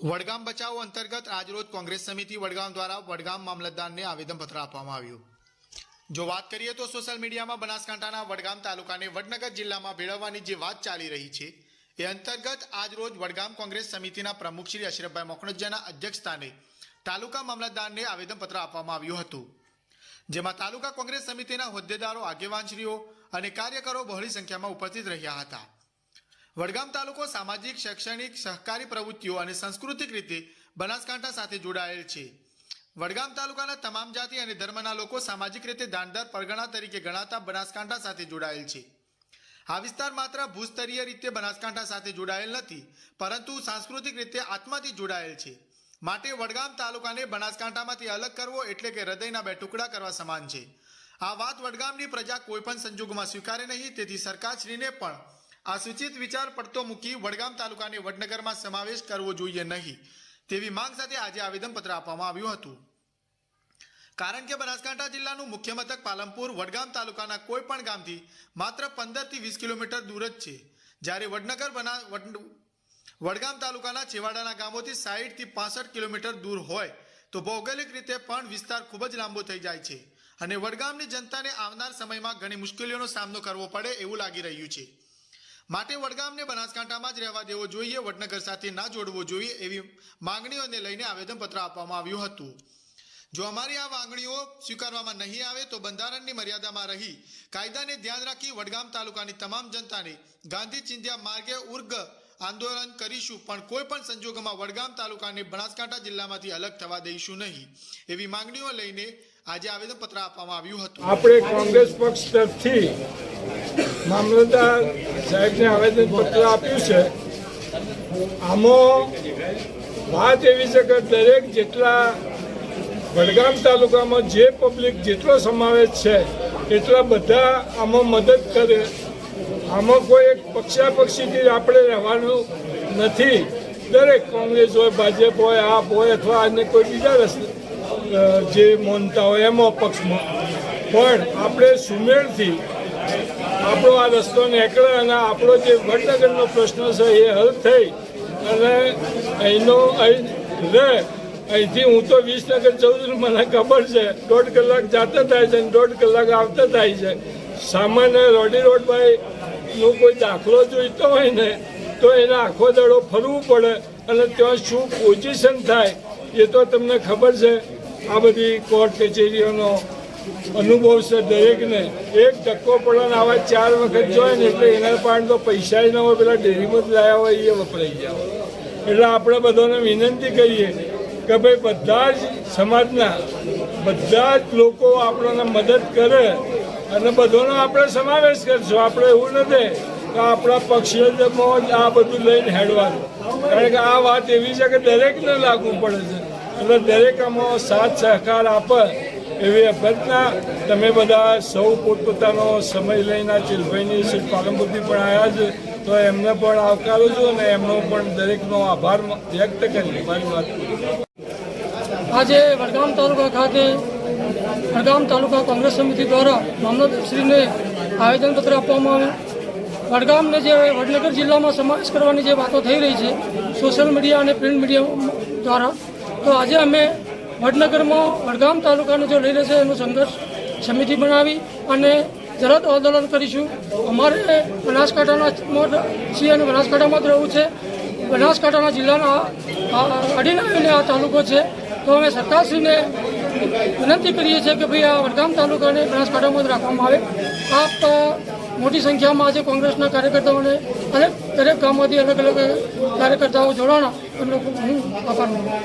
વડગામ બચાવો અંતર્ગત આજરોજ કોંગ્રેસ સમિતિ વડગામ દ્વારા વડગામ મામલતદારને આવેદનપત્ર આપવામાં આવ્યું. જો વાત કરીએ તો સોશિયલ મીડિયામાં બનાસકાંઠાના વડગામ તાલુકાને વડનગર જિલ્લામાં ભેળવવાની જે વાત ચાલી રહી છે, એ અંતર્ગત આજરોજ વડગામ કોંગ્રેસ સમિતિના પ્રમુખ શ્રી અશરફભાઈ મોખણજાના અધ્યક્ષસ્થાને તાલુકા મામલતદારને આવેદનપત્ર આપવામાં આવ્યું હતું, જેમાં તાલુકા કોંગ્રેસ સમિતિના હોદ્દેદારો, આગેવાનશ્રીઓ અને કાર્યકરો બહોળી સંખ્યામાં ઉપસ્થિત રહ્યા હતા. વડગામ તાલુકો સામાજિક, શૈક્ષણિક, સહકારી પ્રવૃત્તિઓ અને સાંસ્કૃતિક રીતે બનાસકાંઠા સાથે જોડાયેલ છે. વડગામ તાલુકાના તમામ જાતિ અને ધર્મના લોકો સામાજિક રીતે દાનદાર પરગણા તરીકે ગણાતા બનાસકાંઠા સાથે જોડાયેલ છે. આ વિસ્તાર માત્ર ભૂસ્તરીય રીતે બનાસકાંઠા સાથે જોડાયેલ નથી, પરંતુ સાંસ્કૃતિક રીતે આત્માથી જોડાયેલ છે. માટે વડગામ તાલુકાને બનાસકાંઠામાંથી અલગ કરવો એટલે કે હૃદયના બે ટુકડા કરવા સમાન છે. આ વાત વડગામની પ્રજા કોઈપણ સંજોગોમાં સ્વીકારે નહીં, તેથી સરકારશ્રીને પણ આ સૂચિત વિચાર પડતો મૂકી વડગામ તાલુકાને વડનગરમાં સમાવેશ કરવો જોઈએ નહીં, તેવી માંગ સાથે આજે આવેદનપત્ર આપવામાં આવ્યું હતું. કારણ કે બનાસકાંઠા જિલ્લાનું મુખ્ય મથક પાલનપુર, વડગામ તાલુકાના કોઈ પણ ગામથી માત્ર પંદરથી વીસ કિલોમીટર દૂર જ છે. જ્યારે વડનગર બના વડગામ તાલુકાના છેવાડાના ગામોથી સાહીઠથી પાસઠ કિલોમીટર દૂર હોય તો ભૌગોલિક રીતે પણ વિસ્તાર ખૂબ જ લાંબો થઈ જાય છે. અને વડગામની જનતાને આવનાર સમયમાં ઘણી મુશ્કેલીઓનો સામનો કરવો પડે એવું લાગી રહ્યું છે. માટે વડગામને બનાસકાંઠામાં જ રહેવા દેવો જોઈએ, વડનગર સાથે ના જોડવો જોઈએ એવી માંગણીઓને લઈને આવેદનપત્ર આપવામાં આવ્યું હતું. જો અમારી આ માંગણીઓ સ્વીકારવામાં નહીં આવે તો બંધારણની મર્યાદામાં રહી કાયદાને ધ્યાન રાખી વડગામ તાલુકાની તમામ જનતાને ગાંધી ચિંધ્યા માર્ગે ઉર્ગ આંદોલન કરીશું, પણ કોઈ પણ સંજોગોમાં વડગામ તાલુકાને બનાસકાંઠા જિલ્લામાંથી અલગ થવા દઈશું નહીં. એવી માંગણીઓ લઈને આજે આવેદનપત્ર આપવામાં આવ્યું હતું. આપણે કોંગ્રેસ પક્ષ તરફથી મામલતદાર સાહેબને આવેદનપત્ર આપ્યું છે. આમાં વાત એવી છે કે દરેક જેટલા વડગામ તાલુકામાં જે પબ્લિક જેટલો સમાવેશ છે, એટલા બધા આમાં મદદ કરે. આમાં કોઈ એક પક્ષાપક્ષીથી આપણે રહેવાનું નથી. દરેક કોંગ્રેસ હોય, ભાજપ હોય, આપ હોય અથવા અન્ય કોઈ બીજા જે માનતા હોય એમાં પક્ષમાં. પણ આપણે સુમેળથી આપણો આ રસ્તો નીકળે અને આપણો જે વડનગરનો પ્રશ્ન છે એ હલ થઈ અને અહીંનો અહીં રહે. અહીંથી હું તો વિસનગર જઉં મને ખબર છે. દોઢ કલાક જાતા થાય છે અને દોઢ કલાક આવતા થાય છે. સામાન્ય રોડી રોડ ભાઈ નો કોઈ દાખલો જોઈતો હોય ને, તો એને આખો દડો ફરવું પડે અને ત્યાં શું પોઝિશન થાય, એ તો તમને ખબર છે. આ બધી કોર્ટ કચેરીઓનો અનુભવ છે દરેકને. એક ધક્કો પડે આવા ચાર વખત જોઈએ ને એટલે એના પાણી તો પૈસા ન હોય, પેલા ડેરીમાં જ લાયા હોય, એ વપરાઈ ગયા એટલે આપણે બધાને વિનંતી કરીએ કે ભાઈ બધા જ સમાજના બધા જ લોકો આપણને મદદ કરે અને બધોનો આપણે સમાવેશ કરશું. આપણે એવું નથી કે આપણા પક્ષમાં જ આ બધું લઈને હેડવાનું. કારણ કે આ વાત એવી છે કે દરેકને લાગુ પડે છે. એટલે દરેક આમાં સાથ સહકાર આપે એવી અભ્યર્થના તમે બધા સૌ પોતપોતાનો સમય લઈને ચિલભાઈની શ્રી પાલનપુરથી પણ આવ્યા છે. તો એમને પણ આવકારું છું અને એમનો પણ દરેકનો આભાર વ્યક્ત કરી મારી વાત આજે વડગામ તાલુકા ખાતે વડગામ તાલુકા કોંગ્રેસ સમિતિ દ્વારા મામલતશ્રીને આવેદનપત્ર આપવામાં આવ્યું. વડગામને જે વડનગર જિલ્લામાં સમાવેશ કરવાની જે વાતો થઈ રહી છે, સોશિયલ મીડિયા અને પ્રિન્ટ મીડિયા દ્વારા, તો આજે અમે વડનગરમાં વડગામ તાલુકાનો જે લઈ રહેશે એનો સંઘર્ષ સમિતિ બનાવી અને જરત આંદોલન કરીશું. અમારે બનાસકાંઠાના છીએ અને બનાસકાંઠામાં જ રહેવું છે. બનાસકાંઠાના જિલ્લાના અડીને આવીને આ તાલુકો છે. તો અમે સરકારશ્રીને વિનંતી કરીએ છીએ કે ભાઈ આ વડગામ તાલુકાને બનાસકાંઠામાં જ રાખવામાં આવે. આપ મોટી સંખ્યામાં આજે કોંગ્રેસના કાર્યકર્તાઓને અને દરેક ગામમાંથી અલગ અલગ કાર્યકર્તાઓ જોડાણા. એમનો હું આભાર માનું